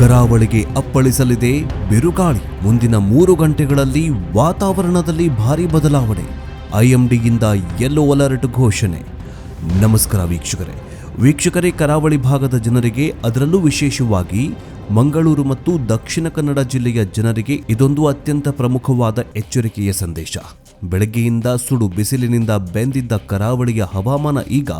ಕರಾವಳಿಗೆ ಅಪ್ಪಳಿಸಲಿದೆ ಬಿರುಗಾಳಿ. ಮುಂದಿನ ಮೂರು ಗಂಟೆಗಳಲ್ಲಿ ವಾತಾವರಣದಲ್ಲಿ ಭಾರಿ ಬದಲಾವಣೆ. ಐಎಂಡಿಯಿಂದ ಯೆಲ್ಲೋ ಅಲರ್ಟ್ ಘೋಷಣೆ. ನಮಸ್ಕಾರ ವೀಕ್ಷಕರೇ. ವೀಕ್ಷಕರೇ, ಕರಾವಳಿ ಭಾಗದ ಜನರಿಗೆ ಅದರಲ್ಲೂ ವಿಶೇಷವಾಗಿ ಮಂಗಳೂರು ಮತ್ತು ದಕ್ಷಿಣ ಕನ್ನಡ ಜಿಲ್ಲೆಯ ಜನರಿಗೆ ಇದೊಂದು ಅತ್ಯಂತ ಪ್ರಮುಖವಾದ ಎಚ್ಚರಿಕೆಯ ಸಂದೇಶ. ಬೆಳಗ್ಗೆಯಿಂದ ಸುಡು ಬಿಸಿಲಿನಿಂದ ಬೆಂದಿದ್ದ ಕರಾವಳಿಯ ಹವಾಮಾನ ಈಗ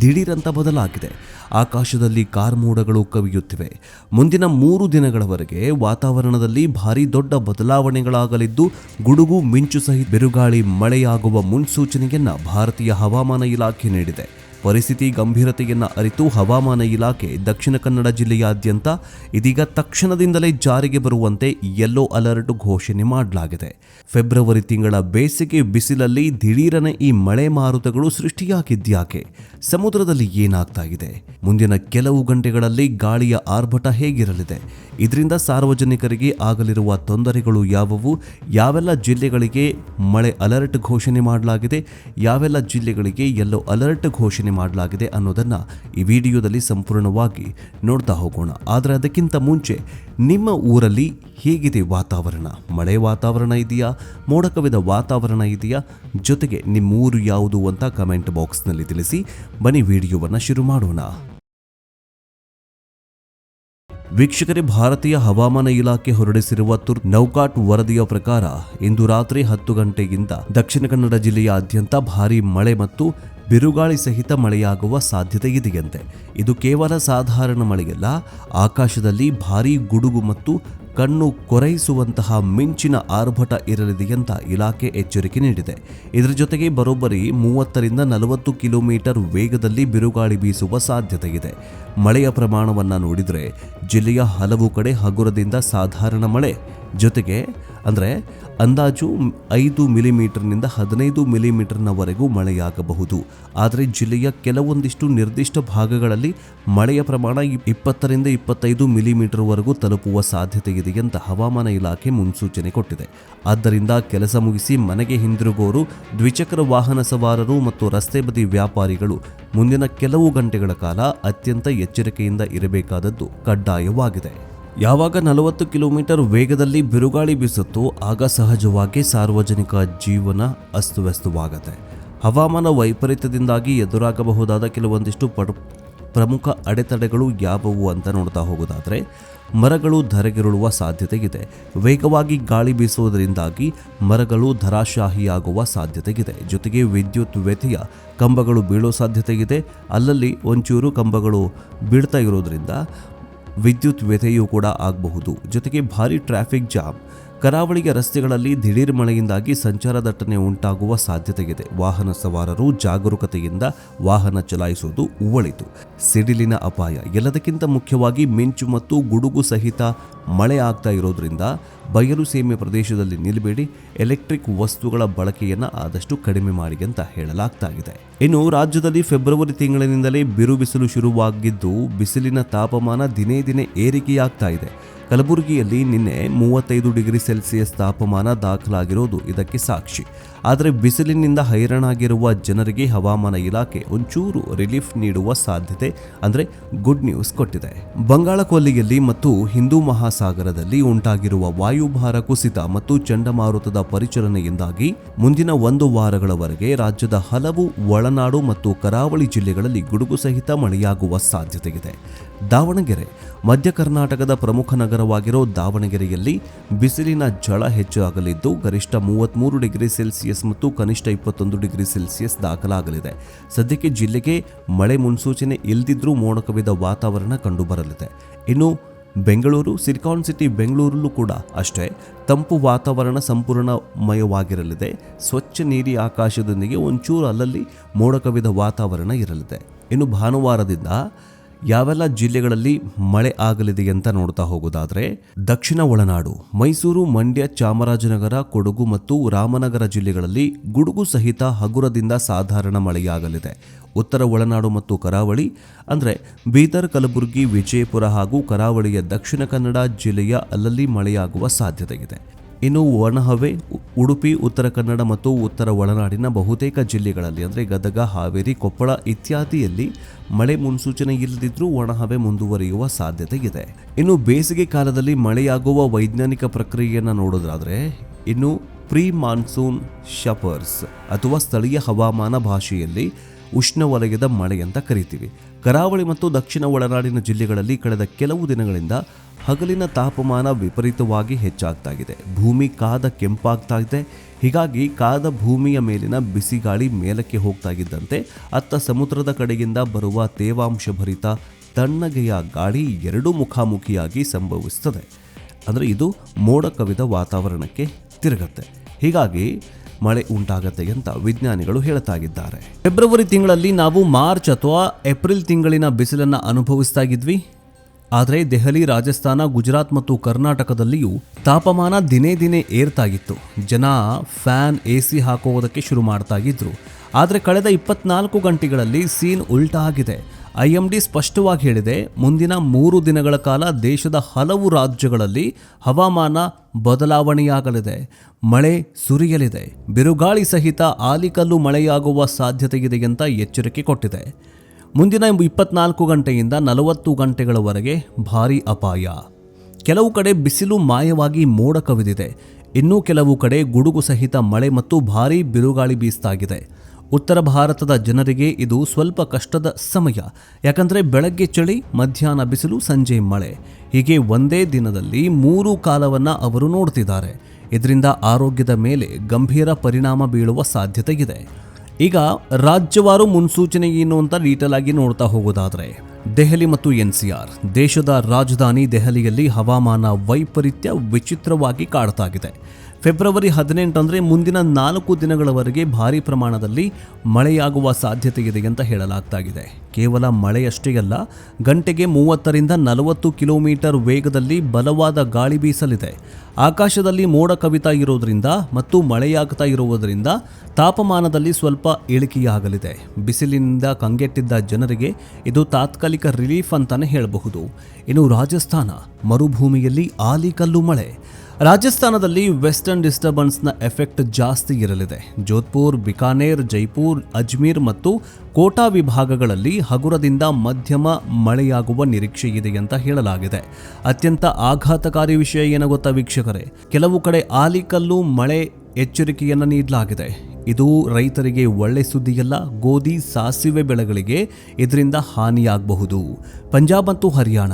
ದಿಢೀರಂತ ಬದಲಾಗಿದೆ. ಆಕಾಶದಲ್ಲಿ ಕಾರ್ಮೋಡಗಳು ಕವಿಯುತ್ತಿವೆ. ಮುಂದಿನ ಮೂರು ದಿನಗಳವರೆಗೆ ವಾತಾವರಣದಲ್ಲಿ ಭಾರಿ ದೊಡ್ಡ ಬದಲಾವಣೆಗಳಾಗಲಿದ್ದು, ಗುಡುಗು, ಮಿಂಚು ಸಹಿತ ಬಿರುಗಾಳಿ ಮಳೆಯಾಗುವ ಮುನ್ಸೂಚನೆಯನ್ನ ಭಾರತೀಯ ಹವಾಮಾನ ಇಲಾಖೆ ನೀಡಿದೆ. ಪರಿಸ್ಥಿತಿ ಗಂಭೀರತೆಯನ್ನು ಅರಿತು ಹವಾಮಾನ ಇಲಾಖೆ ದಕ್ಷಿಣ ಕನ್ನಡ ಜಿಲ್ಲೆಯಾದ್ಯಂತ ಇದೀಗ ತಕ್ಷಣದಿಂದಲೇ ಜಾರಿಗೆ ಬರುವಂತೆ ಯೆಲ್ಲೋ ಅಲರ್ಟ್ ಘೋಷಣೆ ಮಾಡಲಾಗಿದೆ. ಫೆಬ್ರವರಿ ತಿಂಗಳ ಬೇಸಿಗೆ ಬಿಸಿಲಲ್ಲಿ ದಿಢೀರನೆ ಈ ಮಳೆ ಮಾರುತಗಳು ಸೃಷ್ಟಿಯಾಗಿದ್ಯಾಕೆ ಸಮುದ್ರದಲ್ಲಿ ಏನಾಗ್ತಾ ಇದೆ? ಮುಂದಿನ ಕೆಲವು ಗಂಟೆಗಳಲ್ಲಿ ಗಾಳಿಯ ಆರ್ಭಟ ಹೇಗಿರಲಿದೆ? ಇದರಿಂದ ಸಾರ್ವಜನಿಕರಿಗೆ ಆಗಲಿರುವ ತೊಂದರೆಗಳು ಯಾವುವು? ಯಾವೆಲ್ಲ ಜಿಲ್ಲೆಗಳಿಗೆ ಮಳೆ ಅಲರ್ಟ್ ಘೋಷಣೆ ಮಾಡಲಾಗಿದೆ? ಯಾವೆಲ್ಲ ಜಿಲ್ಲೆಗಳಿಗೆ ಯೆಲ್ಲೋ ಅಲರ್ಟ್ ಘೋಷಣೆ ಮಾಡಲಾಗಿದೆ ಅನ್ನೋದನ್ನು ಈ ವಿಡಿಯೋದಲ್ಲಿ ಸಂಪೂರ್ಣವಾಗಿ ನೋಡ್ತಾ ಹೋಗೋಣ. ಆದರೆ ಅದಕ್ಕಿಂತ ಮುಂಚೆ ನಿಮ್ಮ ಊರಲ್ಲಿ ಹೇಗಿದೆ ವಾತಾವರಣ? ಮಳೆ ವಾತಾವರಣ ಇದೆಯಾ? ಮೋಡ ಕವಿದ ವಾತಾವರಣ ಇದೆಯಾ? ಜೊತೆಗೆ ನಿಮ್ಮ ಊರು ಯಾವುದು ಅಂತ ಕಮೆಂಟ್ ಬಾಕ್ಸ್ನಲ್ಲಿ ತಿಳಿಸಿ. ಬನ್ನಿ ವಿಡಿಯೋವನ್ನು ಶುರು ಮಾಡೋಣ. ವೀಕ್ಷಕರೇ, ಭಾರತೀಯ ಹವಾಮಾನ ಇಲಾಖೆ ಹೊರಡಿಸಿರುವ ತುರ್ ನೌಕಾಟ್ ವರದಿಯ ಪ್ರಕಾರ ಇಂದು ರಾತ್ರಿ ಹತ್ತು ಗಂಟೆಗಿಂತ ದಕ್ಷಿಣ ಕನ್ನಡ ಜಿಲ್ಲೆಯಾದ್ಯಂತ ಭಾರೀ ಮಳೆ ಮತ್ತು ಬಿರುಗಾಳಿ ಸಹಿತ ಮಳೆಯಾಗುವ ಸಾಧ್ಯತೆ ಇದೆಯಂತೆ. ಇದು ಕೇವಲ ಸಾಧಾರಣ ಮಳೆಯಲ್ಲ, ಆಕಾಶದಲ್ಲಿ ಭಾರೀ ಗುಡುಗು ಮತ್ತು ಕಣ್ಣು ಕೊರೈಸುವಂತಹ ಮಿಂಚಿನ ಆರ್ಭಟ ಇರಲಿದೆ ಅಂತ ಇಲಾಖೆ ಎಚ್ಚರಿಕೆ ನೀಡಿದೆ. ಇದರ ಜೊತೆಗೆ ಬರೋಬ್ಬರಿ ಮೂವತ್ತರಿಂದ ನಲವತ್ತು ಕಿಲೋಮೀಟರ್ ವೇಗದಲ್ಲಿ ಬಿರುಗಾಳಿ ಬೀಸುವ ಸಾಧ್ಯತೆ ಇದೆ. ಮಳೆಯ ಪ್ರಮಾಣವನ್ನು ನೋಡಿದರೆ ಜಿಲ್ಲೆಯ ಹಲವು ಕಡೆ ಹಗುರದಿಂದ ಸಾಧಾರಣ ಮಳೆ. ಜೊತೆಗೆ ಅಂದರೆ ಅಂದಾಜು ಐದು ಮಿಲಿಮೀಟರ್ನಿಂದ ಹದಿನೈದು ಮಿಲಿಮೀಟರ್ನವರೆಗೂ ಮಳೆಯಾಗಬಹುದು. ಆದರೆ ಜಿಲ್ಲೆಯ ಕೆಲವೊಂದಿಷ್ಟು ನಿರ್ದಿಷ್ಟ ಭಾಗಗಳಲ್ಲಿ ಮಳೆಯ ಪ್ರಮಾಣ ಇಪ್ಪತ್ತರಿಂದ ಇಪ್ಪತ್ತೈದು ಮಿಲಿಮೀಟರ್ವರೆಗೂ ತಲುಪುವ ಸಾಧ್ಯತೆ ಇದೆ ಅಂತ ಹವಾಮಾನ ಇಲಾಖೆ ಮುನ್ಸೂಚನೆ ಕೊಟ್ಟಿದೆ. ಆದ್ದರಿಂದ ಕೆಲಸ ಮುಗಿಸಿ ಮನೆಗೆ ಹಿಂದಿರುಗೋರು, ದ್ವಿಚಕ್ರ ವಾಹನ ಸವಾರರು ಮತ್ತು ರಸ್ತೆ ಬದಿ ವ್ಯಾಪಾರಿಗಳು ಮುಂದಿನ ಕೆಲವು ಗಂಟೆಗಳ ಕಾಲ ಅತ್ಯಂತ ಎಚ್ಚರಿಕೆಯಿಂದ ಇರಬೇಕಾದದ್ದು ಕಡ್ಡಾಯವಾಗಿದೆ. ಯಾವಾಗ ನಲವತ್ತು ಕಿಲೋಮೀಟರ್ ವೇಗದಲ್ಲಿ ಬಿರುಗಾಳಿ ಬೀಸುತ್ತೋ ಆಗ ಸಹಜವಾಗಿ ಸಾರ್ವಜನಿಕ ಜೀವನ ಅಸ್ತವ್ಯಸ್ತವಾಗುತ್ತೆ. ಹವಾಮಾನ ವೈಪರೀತ್ಯದಿಂದಾಗಿ ಎದುರಾಗಬಹುದಾದ ಕೆಲವೊಂದಿಷ್ಟು ಪಡು, ಪ್ರಮುಖ ಅಡೆತಡೆಗಳು ಯಾವುವು ಅಂತ ನೋಡ್ತಾ ಹೋಗೋದಾದರೆ, ಮರಗಳು ಧರೆಗಿರುಳುವ ಸಾಧ್ಯತೆ ಇದೆ ವೇಗವಾಗಿ ಗಾಳಿ ಬೀಸುವುದರಿಂದಾಗಿ ಮರಗಳು ಧರಾಶಾಹಿಯಾಗುವ ಸಾಧ್ಯತೆ ಇದೆ ಜೊತೆಗೆ ವಿದ್ಯುತ್ ವ್ಯತ್ಯಯ ಕಂಬಗಳು ಬೀಳೋ ಸಾಧ್ಯತೆ ಇದೆ ಅಲ್ಲಲ್ಲಿ ಒಂಚೂರು ಕಂಬಗಳು ಬೀಳ್ತಾ ಇರೋದ್ರಿಂದ ವಿದ್ಯುತ್ ವ್ಯಥೆಯೂ ಕೂಡ ಆಗಬಹುದು. ಜೊತೆಗೆ ಭಾರಿ ಟ್ರಾಫಿಕ್ ಜಾಮ್. ಕರಾವಳಿಯ ರಸ್ತೆಗಳಲ್ಲಿ ದಿಢೀರ್ ಮಳೆಯಿಂದಾಗಿ ಸಂಚಾರ ದಟ್ಟಣೆ ಉಂಟಾಗುವ ಸಾಧ್ಯತೆ ಇದೆ ವಾಹನ ಸವಾರರು ಜಾಗರೂಕತೆಯಿಂದ ವಾಹನ ಚಲಾಯಿಸುವುದು ಉವಳಿತು ಸಿಡಿಲಿನ ಅಪಾಯ. ಎಲ್ಲದಕ್ಕಿಂತ ಮುಖ್ಯವಾಗಿ ಮಿಂಚು ಮತ್ತು ಗುಡುಗು ಸಹಿತ ಮಳೆ ಆಗ್ತಾ ಇರೋದ್ರಿಂದ ಬಯಲು ಸೀಮೆ ಪ್ರದೇಶದಲ್ಲಿ ನಿಲ್ಲಬೇಡಿ ಎಲೆಕ್ಟ್ರಿಕ್ ವಸ್ತುಗಳ ಬಳಕೆಯನ್ನು ಆದಷ್ಟು ಕಡಿಮೆ ಮಾಡಿ ಅಂತ ಹೇಳಲಾಗ್ತಾ ಇದೆ ಇನ್ನು ರಾಜ್ಯದಲ್ಲಿ ಫೆಬ್ರವರಿ ತಿಂಗಳಿನಿಂದಲೇ ಬಿರು ಬಿಸಿಲು ಶುರುವಾಗಿದ್ದು, ಬಿಸಿಲಿನ ತಾಪಮಾನ ದಿನೇ ದಿನೇ ಏರಿಕೆಯಾಗ್ತಾ ಇದೆ. ಕಲಬುರಗಿಯಲ್ಲಿ ನಿನ್ನೆ ಮೂವತ್ತೈದು ಡಿಗ್ರಿ ಸೆಲ್ಸಿಯಸ್ ತಾಪಮಾನ ದಾಖಲಾಗಿರೋದು ಇದಕ್ಕೆ ಸಾಕ್ಷಿ. ಆದರೆ ಬಿಸಿಲಿನಿಂದ ಹೈರಾಣಾಗಿರುವ ಜನರಿಗೆ ಹವಾಮಾನ ಇಲಾಖೆ ಒಂಚೂರು ರಿಲೀಫ್ ನೀಡುವ ಸಾಧ್ಯತೆ ಅಂದರೆ ಗುಡ್ ನ್ಯೂಸ್ ಕೊಟ್ಟಿದೆ. ಬಂಗಾಳ ಕೊಲ್ಲಿಯಲ್ಲಿ ಮತ್ತು ಹಿಂದೂ ಮಹಾಸಾಗರದಲ್ಲಿ ಉಂಟಾಗಿರುವ ವಾಯುಭಾರ ಕುಸಿತ ಮತ್ತು ಚಂಡಮಾರುತದ ಪರಿಚಲನೆಯಿಂದಾಗಿ ಮುಂದಿನ ಒಂದು ವಾರಗಳವರೆಗೆ ರಾಜ್ಯದ ಹಲವು ಒಳನಾಡು ಮತ್ತು ಕರಾವಳಿ ಜಿಲ್ಲೆಗಳಲ್ಲಿ ಗುಡುಗು ಸಹಿತ ಮಳೆಯಾಗುವ ಸಾಧ್ಯತೆ ಇದೆ ದಾವಣಗೆರೆ, ಮಧ್ಯ ಕರ್ನಾಟಕದ ಪ್ರಮುಖ ನಗರವಾಗಿರೋ ದಾವಣಗೆರೆಯಲ್ಲಿ ಬಿಸಿಲಿನ ಝಳ ಹೆಚ್ಚಾಗಲಿದ್ದು ಗರಿಷ್ಠ ಮೂವತ್ತ್ಮೂರು ಡಿಗ್ರಿ ಸೆಲ್ಸಿಯಸ್ ಮತ್ತು ಕನಿಷ್ಠ ಇಪ್ಪತ್ತೊಂದು ಡಿಗ್ರಿ ಸೆಲ್ಸಿಯಸ್ ದಾಖಲಾಗಲಿದೆ. ಸದ್ಯಕ್ಕೆ ಜಿಲ್ಲೆಗೆ ಮಳೆ ಮುನ್ಸೂಚನೆ ಇಲ್ಲದಿದ್ದರೂ ಮೋಡ ಕವಿದ ವಾತಾವರಣ ಕಂಡುಬರಲಿದೆ. ಇನ್ನು ಬೆಂಗಳೂರು ಸಿಲಿಕಾನ್ ಸಿಟಿ, ಬೆಂಗಳೂರಲ್ಲೂ ಕೂಡ ಅಷ್ಟೇ ತಂಪು ವಾತಾವರಣ ಸಂಪೂರ್ಣಮಯವಾಗಿರಲಿದೆ. ಸ್ವಚ್ಛ ನೀರಿ ಆಕಾಶದೊಂದಿಗೆ ಒಂಚೂರು ಅಲ್ಲಲ್ಲಿ ಮೋಡ ಕವಿದ ವಾತಾವರಣ ಇರಲಿದೆ. ಇನ್ನು ಭಾನುವಾರದಿಂದ ಯಾವೆಲ್ಲ ಜಿಲ್ಲೆಗಳಲ್ಲಿ ಮಳೆ ಆಗಲಿದೆ ಅಂತ ನೋಡ್ತಾ ಹೋಗೋದಾದ್ರೆ ದಕ್ಷಿಣ ಒಳನಾಡು, ಮೈಸೂರು, ಮಂಡ್ಯ, ಚಾಮರಾಜನಗರ, ಕೊಡಗು ಮತ್ತು ರಾಮನಗರ ಜಿಲ್ಲೆಗಳಲ್ಲಿ ಗುಡುಗು ಸಹಿತ ಹಗುರದಿಂದ ಸಾಧಾರಣ ಮಳೆಯಾಗಲಿದೆ. ಉತ್ತರ ಒಳನಾಡು ಮತ್ತು ಕರಾವಳಿ, ಅಂದರೆ ಬೀದರ್, ಕಲಬುರಗಿ, ವಿಜಯಪುರ ಹಾಗೂ ಕರಾವಳಿಯ ದಕ್ಷಿಣ ಕನ್ನಡ ಜಿಲ್ಲೆಯ ಅಲ್ಲಲ್ಲಿ ಮಳೆಯಾಗುವ ಸಾಧ್ಯತೆ ಇದೆ ಇನ್ನು ಒಣಹವೆ, ಉಡುಪಿ, ಉತ್ತರ ಕನ್ನಡ ಮತ್ತು ಉತ್ತರ ಒಳನಾಡಿನ ಬಹುತೇಕ ಜಿಲ್ಲೆಗಳಲ್ಲಿ, ಅಂದರೆ ಗದಗ, ಹಾವೇರಿ, ಕೊಪ್ಪಳ ಇತ್ಯಾದಿಯಲ್ಲಿ ಮಳೆ ಮುನ್ಸೂಚನೆ ಇಲ್ಲದಿದ್ದರೂ ಒಣಹವೆ ಮುಂದುವರಿಯುವ ಸಾಧ್ಯತೆ ಇದೆ. ಇನ್ನು ಬೇಸಿಗೆ ಕಾಲದಲ್ಲಿ ಮಳೆಯಾಗುವ ವೈಜ್ಞಾನಿಕ ಪ್ರಕ್ರಿಯೆಯನ್ನು ನೋಡೋದಾದರೆ ಇನ್ನು ಪ್ರೀ ಮಾನ್ಸೂನ್ ಶಪರ್ಸ್ ಅಥವಾ ಸ್ಥಳೀಯ ಹವಾಮಾನ ಭಾಷೆಯಲ್ಲಿ ಉಷ್ಣವಲಯದ ಮಳೆ ಅಂತ ಕರಿತೀವಿ. ಕರಾವಳಿ ಮತ್ತು ದಕ್ಷಿಣ ಒಳನಾಡಿನ ಜಿಲ್ಲೆಗಳಲ್ಲಿ ಕಳೆದ ಕೆಲವು ದಿನಗಳಿಂದ ಹಗಲಿನ ತಾಪಮಾನ ವಿಪರೀತವಾಗಿ ಹೆಚ್ಚಾಗ್ತಾ ಇದೆ ಭೂಮಿ ಕಾದ ಕೆಂಪಾಗ್ತಾ ಇದೆ ಹೀಗಾಗಿ ಕಾದ ಭೂಮಿಯ ಮೇಲಿನ ಬಿಸಿಗಾಳಿ ಮೇಲಕ್ಕೆ ಹೋಗ್ತಾ ಇದ್ದಂತೆ ಅತ್ತ ಸಮುದ್ರದ ಕಡೆಯಿಂದ ಬರುವ ತೇವಾಂಶಭರಿತ ತಣ್ಣಗೆಯ ಗಾಳಿ ಎರಡೂ ಮುಖಾಮುಖಿಯಾಗಿ ಸಂಭವಿಸುತ್ತದೆ. ಅಂದರೆ ಇದು ಮೋಡ ಕವಿದ ವಾತಾವರಣಕ್ಕೆ ತಿರುಗತ್ತೆ. ಹೀಗಾಗಿ ಮಳೆ ಉಂಟಾಗತ್ತೆ ಅಂತ ವಿಜ್ಞಾನಿಗಳು ಹೇಳ್ತಾ ಇದ್ದಾರೆ ಫೆಬ್ರವರಿ ತಿಂಗಳಲ್ಲಿ ನಾವು ಮಾರ್ಚ್ ಅಥವಾ ಏಪ್ರಿಲ್ ತಿಂಗಳಿನ ಬಿಸಿಲನ್ನು ಅನುಭವಿಸ್ತಾ ಇದ್ವಿ ಆದರೆ ದೆಹಲಿ, ರಾಜಸ್ಥಾನ, ಗುಜರಾತ್ ಮತ್ತು ಕರ್ನಾಟಕದಲ್ಲಿಯೂ ತಾಪಮಾನ ದಿನೇ ದಿನೇ ಏರ್ತಾಗಿತ್ತು. ಜನ ಫ್ಯಾನ್ ಎ ಸಿ ಹಾಕುವುದಕ್ಕೆ ಶುರು ಮಾಡ್ತಾ ಇದ್ರು ಆದರೆ ಕಳೆದ ಇಪ್ಪತ್ನಾಲ್ಕು ಗಂಟೆಗಳಲ್ಲಿ ಸೀನ್ ಉಲ್ಟಾ ಆಗಿದೆ ಐಎಂಡಿ ಸ್ಪಷ್ಟವಾಗಿ ಹೇಳಿದೆ, ಮುಂದಿನ ಮೂರು ದಿನಗಳ ಕಾಲ ದೇಶದ ಹಲವು ರಾಜ್ಯಗಳಲ್ಲಿ ಹವಾಮಾನ ಬದಲಾವಣೆಯಾಗಲಿದೆ. ಮಳೆ ಸುರಿಯಲಿದೆ. ಬಿರುಗಾಳಿ ಸಹಿತ ಆಲಿಕಲ್ಲು ಮಳೆಯಾಗುವ ಸಾಧ್ಯತೆಯಿದೆ ಅಂತ ಎಚ್ಚರಿಕೆ ಕೊಟ್ಟಿದೆ. ಮುಂದಿನ ಇಪ್ಪತ್ನಾಲ್ಕು ಗಂಟೆಯಿಂದ ನಲವತ್ತು ಗಂಟೆಗಳವರೆಗೆ ಭಾರೀ ಅಪಾಯ. ಕೆಲವು ಕಡೆ ಬಿಸಿಲು ಮಾಯವಾಗಿ ಮೋಡ ಕವಿದಿದೆ. ಇನ್ನೂ ಕೆಲವು ಕಡೆ ಗುಡುಗು ಸಹಿತ ಮಳೆ ಮತ್ತು ಭಾರೀ ಬಿರುಗಾಳಿ ಬೀಸ್ತಾಗಿದೆ. ಉತ್ತರ ಭಾರತದ ಜನರಿಗೆ ಇದು ಸ್ವಲ್ಪ ಕಷ್ಟದ ಸಮಯ. ಯಾಕಂದರೆ ಬೆಳಗ್ಗೆ ಚಳಿ, ಮಧ್ಯಾಹ್ನ ಬಿಸಿಲು, ಸಂಜೆ ಮಳೆ. ಹೀಗೆ ಒಂದೇ ದಿನದಲ್ಲಿ ಮೂರು ಕಾಲವನ್ನು ಅವರು ನೋಡ್ತಿದ್ದಾರೆ. ಇದರಿಂದ ಆರೋಗ್ಯದ ಮೇಲೆ ಗಂಭೀರ ಪರಿಣಾಮ ಬೀಳುವ ಸಾಧ್ಯತೆ ಇದೆ ಈಗ ರಾಜ್ಯವಾರು ಮುನ್ಸೂಚನೆ ಏನು ಅಂತ ಡೀಟೇಲ್ ಆಗಿ ನೋಡ್ತಾ ಹೋಗೋದಾದ್ರೆ, ದೆಹಲಿ ಮತ್ತು ಎನ್ಸಿಆರ್ ದೇಶದ ರಾಜಧಾನಿ ದೆಹಲಿಯಲ್ಲಿ ಹವಾಮಾನ ವೈಪರೀತ್ಯ ವಿಚಿತ್ರವಾಗಿ ಕಾಡ್ತಾಗಿದೆ. ಫೆಬ್ರವರಿ ಹದಿನೆಂಟು ಅಂದರೆ ಮುಂದಿನ ನಾಲ್ಕು ದಿನಗಳವರೆಗೆ ಭಾರಿ ಪ್ರಮಾಣದಲ್ಲಿ ಮಳೆಯಾಗುವ ಸಾಧ್ಯತೆ ಇದೆ ಅಂತ ಹೇಳಲಾಗ್ತಾಗಿದೆ. ಕೇವಲ ಮಳೆಯಷ್ಟೇ ಅಲ್ಲ, ಗಂಟೆಗೆ ಮೂವತ್ತರಿಂದ ನಲವತ್ತು ಕಿಲೋಮೀಟರ್ ವೇಗದಲ್ಲಿ ಬಲವಾದ ಗಾಳಿ ಬೀಸಲಿದೆ. ಆಕಾಶದಲ್ಲಿ ಮೋಡ ಕವಿತಾ ಇರೋದ್ರಿಂದ ಮತ್ತು ಮಳೆಯಾಗ್ತಾ ಇರುವುದರಿಂದ ತಾಪಮಾನದಲ್ಲಿ ಸ್ವಲ್ಪ ಇಳಿಕೆಯಾಗಲಿದೆ. ಬಿಸಿಲಿನಿಂದ ಕಂಗೆಟ್ಟಿದ್ದ ಜನರಿಗೆ ಇದು ತಾತ್ಕಾಲಿಕ ರಿಲೀಫ್ ಅಂತಾನೆ ಹೇಳಬಹುದು. ಇನ್ನು ರಾಜಸ್ಥಾನ, ಮರುಭೂಮಿಯಲ್ಲಿ ಆಲಿಕಲ್ಲು ಮಳೆ. ರಾಜಸ್ಥಾನದಲ್ಲಿ ವೆಸ್ಟರ್ನ್ ಡಿಸ್ಟರ್ಬೆನ್ಸ್ನ ಎಫೆಕ್ಟ್ ಜಾಸ್ತಿ ಇರಲಿದೆ. ಜೋಧ್ಪುರ್, ಬಿಕಾನೇರ್, ಜೈಪುರ್, ಅಜ್ಮೀರ್ ಮತ್ತು ಕೋಟಾ ವಿಭಾಗಗಳಲ್ಲಿ ಹಗುರದಿಂದ ಮಧ್ಯಮ ಮಳೆಯಾಗುವ ನಿರೀಕ್ಷೆ ಇದೆ ಅಂತ ಹೇಳಲಾಗಿದೆ. ಅತ್ಯಂತ ಆಘಾತಕಾರಿ ವಿಷಯ ಏನು ಗೊತ್ತಾ ವೀಕ್ಷಕರೇ, ಕೆಲವು ಕಡೆ ಆಲಿಕಲ್ಲು ಮಳೆ ಎಚ್ಚರಿಕೆಯನ್ನು ನೀಡಲಾಗಿದೆ. ಇದು ರೈತರಿಗೆ ಒಳ್ಳೆ ಸುದ್ದಿಯಲ್ಲ, ಗೋಧಿ ಸಾಸಿವೆ ಬೆಳೆಗಳಿಗೆ ಇದರಿಂದ ಹಾನಿಯಾಗಬಹುದು. ಪಂಜಾಬ್ ಮತ್ತು ಹರಿಯಾಣ.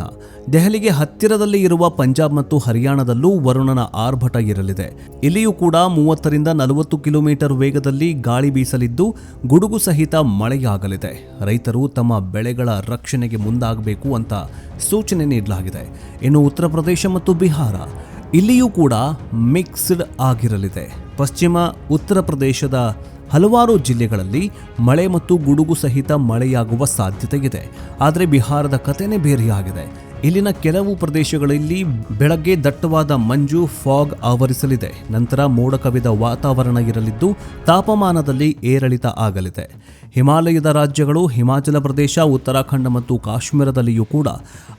ದೆಹಲಿಗೆ ಹತ್ತಿರದಲ್ಲಿ ಇರುವ ಪಂಜಾಬ್ ಮತ್ತು ಹರಿಯಾಣದಲ್ಲೂ ವರುಣನ ಆರ್ಭಟ ಇರಲಿದೆ. ಇಲ್ಲಿಯೂ ಕೂಡ ಮೂವತ್ತರಿಂದ ನಲವತ್ತು ಕಿಲೋಮೀಟರ್ ವೇಗದಲ್ಲಿ ಗಾಳಿ ಬೀಸಲಿದ್ದು, ಗುಡುಗು ಸಹಿತ ಮಳೆಯಾಗಲಿದೆ. ರೈತರು ತಮ್ಮ ಬೆಳೆಗಳ ರಕ್ಷಣೆಗೆ ಮುಂದಾಗಬೇಕು ಅಂತ ಸೂಚನೆ ನೀಡಲಾಗಿದೆ. ಇನ್ನು ಉತ್ತರ ಪ್ರದೇಶ ಮತ್ತು ಬಿಹಾರ. ಇಲ್ಲಿಯೂ ಕೂಡ ಮಿಕ್ಸ್ಡ್ ಆಗಿರಲಿದೆ. ಪಶ್ಚಿಮ, ಉತ್ತರ ಪ್ರದೇಶದ ಹಲವಾರು ಜಿಲ್ಲೆಗಳಲ್ಲಿ ಮಳೆ ಮತ್ತು ಗುಡುಗು ಸಹಿತ ಮಳೆಯಾಗುವ ಸಾಧ್ಯತೆ ಇದೆ ಆದರೆ ಬಿಹಾರದ ಕಥೆನೇ ಬೇರೆಯಾಗಿದೆ. ಇಲ್ಲಿನ ಕೆಲವು ಪ್ರದೇಶಗಳಲ್ಲಿ ಬೆಳಗ್ಗೆ ದಟ್ಟವಾದ ಮಂಜು, ಫಾಗ್ ಆವರಿಸಲಿದೆ. ನಂತರ ಮೋಡ ಕವಿದ ವಾತಾವರಣ ಇರಲಿದ್ದು, ತಾಪಮಾನದಲ್ಲಿ ಏರಿಳಿತ ಆಗಲಿದೆ. ಹಿಮಾಲಯದ ರಾಜ್ಯಗಳು, ಹಿಮಾಚಲ ಪ್ರದೇಶ, ಉತ್ತರಾಖಂಡ ಮತ್ತು ಕಾಶ್ಮೀರದಲ್ಲಿಯೂ ಕೂಡ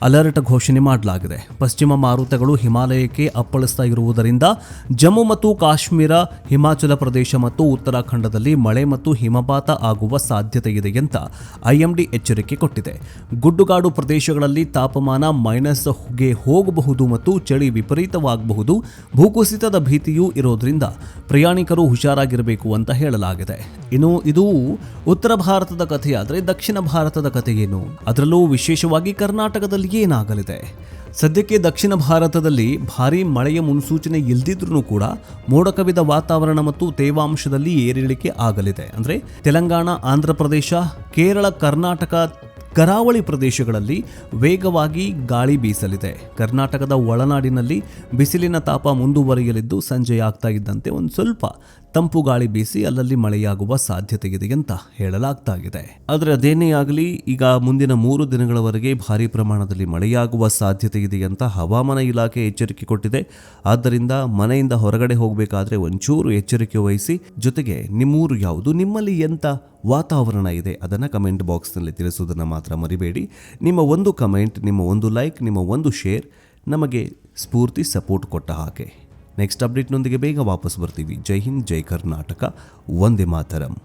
ಅಲರ್ಟ್ ಘೋಷಣೆ ಮಾಡಲಾಗಿದೆ. ಪಶ್ಚಿಮ ಮಾರುತಗಳು ಹಿಮಾಲಯಕ್ಕೆ ಅಪ್ಪಳಿಸ್ತಾ ಇರುವುದರಿಂದ ಜಮ್ಮು ಮತ್ತು ಕಾಶ್ಮೀರ, ಹಿಮಾಚಲ ಪ್ರದೇಶ ಮತ್ತು ಉತ್ತರಾಖಂಡದಲ್ಲಿ ಮಳೆ ಮತ್ತು ಹಿಮಪಾತ ಆಗುವ ಸಾಧ್ಯತೆ ಇದೆ ಅಂತ ಐಎಂಡಿ ಎಚ್ಚರಿಕೆ ಕೊಟ್ಟಿದೆ. ಗುಡ್ಡುಗಾಡು ಪ್ರದೇಶಗಳಲ್ಲಿ ತಾಪಮಾನ ಮೈನಸ್ಗೆ ಹೋಗಬಹುದು ಮತ್ತು ಚಳಿ ವಿಪರೀತವಾಗಬಹುದು, ಭೂಕುಸಿತದ ಭೀತಿಯೂ ಇರೋದ್ರಿಂದ ಪ್ರಯಾಣಿಕರು ಹುಷಾರಾಗಿರಬೇಕು ಅಂತ ಹೇಳಲಾಗಿದೆ. ಇನ್ನು ಇದು ಉತ್ತರ ಭಾರತದ ಕಥೆಯಾದರೆ ದಕ್ಷಿಣ ಭಾರತದ ಕಥೆಯೇನು? ಅದರಲ್ಲೂ ವಿಶೇಷವಾಗಿ ಕರ್ನಾಟಕದಲ್ಲಿ ಏನಾಗಲಿದೆ? ಸದ್ಯಕ್ಕೆ ದಕ್ಷಿಣ ಭಾರತದಲ್ಲಿ ಭಾರೀ ಮಳೆಯ ಮುನ್ಸೂಚನೆ ಇಲ್ದಿದ್ರೂ ಕೂಡ ಮೋಡ ಕವಿದ ವಾತಾವರಣ ಮತ್ತು ತೇವಾಂಶದಲ್ಲಿ ಏರಿಳಿಕೆ ಆಗಲಿದೆ. ಅಂದರೆ ತೆಲಂಗಾಣ, ಆಂಧ್ರ ಪ್ರದೇಶ, ಕೇರಳ, ಕರ್ನಾಟಕ ಕರಾವಳಿ ಪ್ರದೇಶಗಳಲ್ಲಿ ವೇಗವಾಗಿ ಗಾಳಿ ಬೀಸಲಿದೆ. ಕರ್ನಾಟಕದ ಒಳನಾಡಿನಲ್ಲಿ ಬಿಸಿಲಿನ ತಾಪ ಮುಂದುವರಿಯಲಿದ್ದು ಸಂಜೆಯಾಗ್ತಾ ಇದ್ದಂತೆ ಒಂದು ಸ್ವಲ್ಪ ತಂಪು ಗಾಳಿ ಬೀಸಿ ಅಲ್ಲಲ್ಲಿ ಮಳೆಯಾಗುವ ಸಾಧ್ಯತೆ ಇದೆ ಅಂತ ಹೇಳಲಾಗ್ತಾ ಇದೆ ಆದರೆ ಅದೇನೇ ಆಗಲಿ, ಈಗ ಮುಂದಿನ ಮೂರು ದಿನಗಳವರೆಗೆ ಭಾರಿ ಪ್ರಮಾಣದಲ್ಲಿ ಮಳೆಯಾಗುವ ಸಾಧ್ಯತೆ ಇದೆ ಅಂತ ಹವಾಮಾನ ಇಲಾಖೆ ಎಚ್ಚರಿಕೆ ಕೊಟ್ಟಿದೆ. ಆದ್ದರಿಂದ ಮನೆಯಿಂದ ಹೊರಗಡೆ ಹೋಗಬೇಕಾದ್ರೆ ಒಂಚೂರು ಎಚ್ಚರಿಕೆ ವಹಿಸಿ, ಜೊತೆಗೆ ನಿಮ್ಮೂರು ಯಾವುದು, ನಿಮ್ಮಲ್ಲಿ ಎಂತ ವಾತಾವರಣ ಇದೆ ಅದನ್ನು ಕಮೆಂಟ್ ಬಾಕ್ಸ್ನಲ್ಲಿ ತಿಳಿಸುವುದನ್ನು ಮಾತ್ರ ಮರಿಬೇಡಿ. ನಿಮ್ಮ ಒಂದು ಕಮೆಂಟ್, ನಿಮ್ಮ ಒಂದು ಲೈಕ್, ನಿಮ್ಮ ಒಂದು ಶೇರ್ ನಮಗೆ ಸ್ಫೂರ್ತಿ, ಸಪೋರ್ಟ್ ಕೊಟ್ಟ ಹಾಗೆ. ನೆಕ್ಸ್ಟ್ ಅಪ್ಡೇಟ್ನೊಂದಿಗೆ ಬೇಗ ವಾಪಸ್ ಬರ್ತೀವಿ. ಜೈ ಹಿಂದ್ ಜೈ ಕರ್ನಾಟಕ. ಒಂದೇ ಮಾತರಂ.